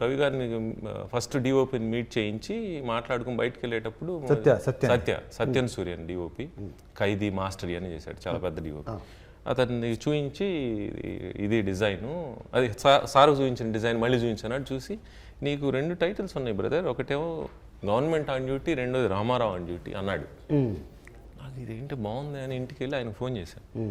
రవి గారిని first డిఓపిని meet చేయించి మాట్లాడుకుని బయటకు వెళ్ళేటప్పుడు సత్య, సత్య. సత్య సత్యన్ సూర్యన్ డిఓపి ఖైదీ మాస్టర్ అని చేశాడు చాలా పెద్ద డిఓపి అతన్ని చూపించి ఇది- డిజైను. అది సార్ చూపించిన డిజైన్ మళ్ళీ చూపించాను చూసి నీకు రెండు టైటిల్స్ ఉన్నాయి బ్రదర్. ఒకటేమో గవర్నమెంట్ ఆన్ డ్యూటీ రెండోది రామారావు ఆన్ డ్యూటీ అన్నాడు. నాకు ఇదేంటి బాగుంది అని ఇంటికి వెళ్ళి ఆయన ఫోన్ చేశాను.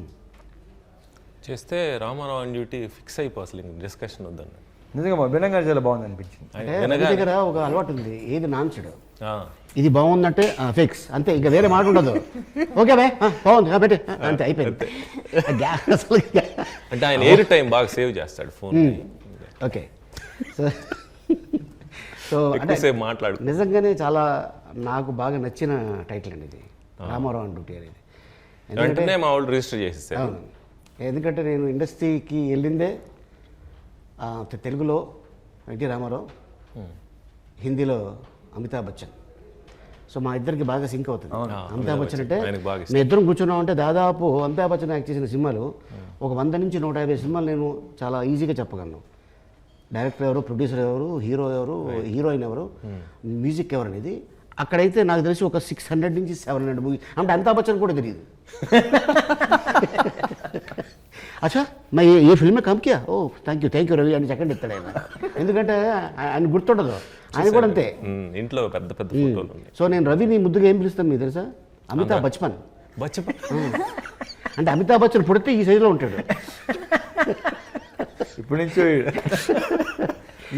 చేస్తే రామారావు ఆన్ డ్యూటీ ఫిక్స్ అయిపో అసలు ఇంక డిస్కషన్ వద్దన్నాడు. నిజంగా వినంగా చాలా బాగుంది అనిపించింది ఆయన అంటే రవి దగ్గర ఒక అలవాటు ఉంది ఏది నాంచడు? ఆ, ఇది బాగుందంటే ఫిక్స్ అంతే ఇంకా వేరే మాట ఉండదు. ఓకే బే ఆ, బాగుంది పెట్టు. అంతే అయిపోయింది. అంటే ఆయన ఎయిర్ టైం బాగా సేవ్ చేస్తాడు ఫోన్ ఓకే. సో సో అంటే మాట్లాడు నిజంగానే చాలా నాకు బాగా నచ్చిన టైటిల్ అండి ఇది. రామారావు అండ్ డ్యూటీ అనేది. వెంటనే మా వాళ్ళు రిజిస్టర్ చేసేసారు. ఎందుకంటే నేను ఇండస్ట్రీకి వెళ్ళిందే తెలుగులో ఎన్టీ రామారావు హిందీలో అమితాబ్ బచ్చన్. సో మా ఇద్దరికి బాగా సింక్ అవుతుంది. అమితాబ్ బచ్చన్ అంటే మేము ఇద్దరం కూర్చున్నాం అంటే దాదాపు అమితాబ్ బచ్చన్ యాక్ట్ చేసిన సినిమాలు ఒక వంద నుంచి నూట యాభై సినిమాలు నేను చాలా ఈజీగా చెప్పగలను. డైరెక్టర్ ఎవరు ప్రొడ్యూసర్ ఎవరు హీరో ఎవరు హీరోయిన్ ఎవరు మ్యూజిక్ ఎవరు అనేది అక్కడైతే నాకు తెలిసి ఒక సిక్స్ హండ్రెడ్ నుంచి సెవెన్ హండ్రెడ్ మూవీ అంటే అమితాబ్ బచ్చన్ కూడా తెలియదు. అచ్చా మా ఏ ఏ ఫిల్మే కంకియా ఓ thank you thank you Ravi అని సెకండ్ ఇస్తాడు ఆయన. ఎందుకంటే ఆయన గుర్తుండదు. ఆయన కూడా అంతే. ఇంట్లో పెద్ద పెద్ద సో నేను రవిని ముద్దుగా ఏం పిలుస్తాను మీకు తెలుసా? అమితాబ్ బచ్పన్ బచ్పన్ అంటే అమితాబ్ బచ్చన్ పుడితే ఈ సైజులో ఉంటాడు. ఇప్పటి నుంచి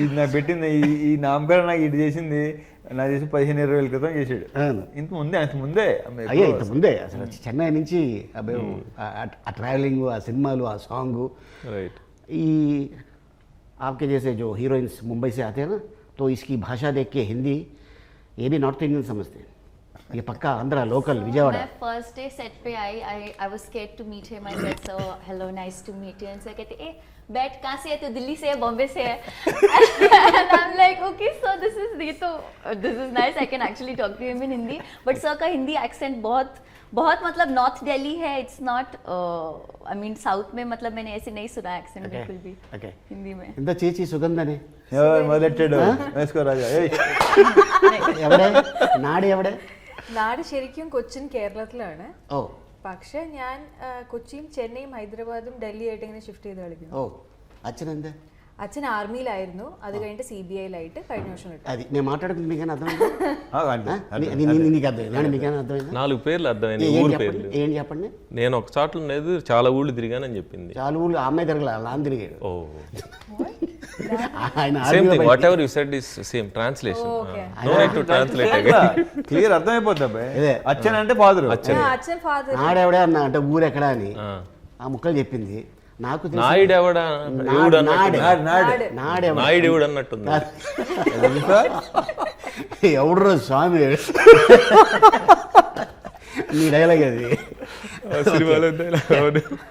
ఇది నాకు పెట్టింది ఈ నామకరణ నాకు ఇది చేసింది నాకు చేసి పదిహేను ఇరవై వేల క్రితం చేసాడు అవును. ఇంత ముందే అంత ముందే ఆమె అయ్యే ఇంత ముందే అసలు చెన్నై నుంచి అబ్బే, ఆ- ఆ ట్రావెలింగ్ ఆ సినిమాలు ఆ సాంగ్ రైట్ ఈ आपके जैसे जो हीरोइंस मुंबई से आते हैं ना तो इसकी भाषा देख के हिंदी ये भी नॉर्थ इंडियन समझते हैं ये पक्का? आंध्रा लोकल विजयवाड़ा। मैं फ़र्स्ट डे सेट पे I I I was scared to meet him I said so hello nice to meet you and sir कहते ए बैट कहाँ से है? तो दिल्ली से है? बॉम्बे से है? And I am like okay so this is ये तो this is nice I can actually talk to him in Hindi but sir का हिंदी एक्सेंट बहुत बहुत मतलब नॉर्थ दिल्ली है. It's not I mean south में मतलब मैंने ऐसे नहीं सुना एक्सेंट okay. बिल्कुल भी okay. हिंदी में। इंदा चीची हाँ, हाँ? मैं इसको राजा వేసుకోరాజా ఎవడే नाड़ी ఎవడే നാട് എവിടെ നാട് ശരിക്കും കൊച്ചിൻ കേരളത്തിലാണ് ഓ പക്ഷെ ഞാൻ ആ, കൊച്ചിയും ചെന്നൈയും ഹൈദരാബാദും ഡൽഹി ആയിട്ട് ഇങ്ങനെ ഷിഫ്റ്റ് ചെയ്ത് കളിക്കുന്നു ఓ అచ్చనందే അച്ഛൻ ആർമിയിലായിരുന്നു അത് കഴിഞ്ഞിട്ട് സി ബി ഐയിലായിട്ട് കഴിഞ്ഞ വർഷം കിട്ടും అది నేను మాట్లాడుతుంది మీకైనా అర్థమైందా ఆ, అంటే ఆ? నీ- నీ- నీ- నీకు అర్థమైందా ఏమండి మీకైనా అర్థమైందా నాలుగు పేర్లు అర్థమైంది ఏం ఊరి చెప్పండి పేర్లు ఏం చెప్పండి నేను ఒక చోట్ల లేదు చాలా ఊళ్ళు తిరిగానని చెప్పింది చాలా ఊళ్ళు ఆ అమ్మాయి తిరగల లాన్ తిరిగాడు ఓ same thing whatever you said is same translation no need to translate clear అర్థమైపోద్ది అబ్బాయి. అచ్చన్ అంటే ఫాదర్ అచ్చన్. అచ్చన్ ఫాదర్ నాడెవడే అన్న అంటే ఊరు ఎక్కడ అని ఆ. ముక్కలు చెప్పింది. నాకు నాయుడెవడా? నాయుడు అన్నట్టుంది. ఎవడరా స్వామి? నీ డైలాగ్ అది.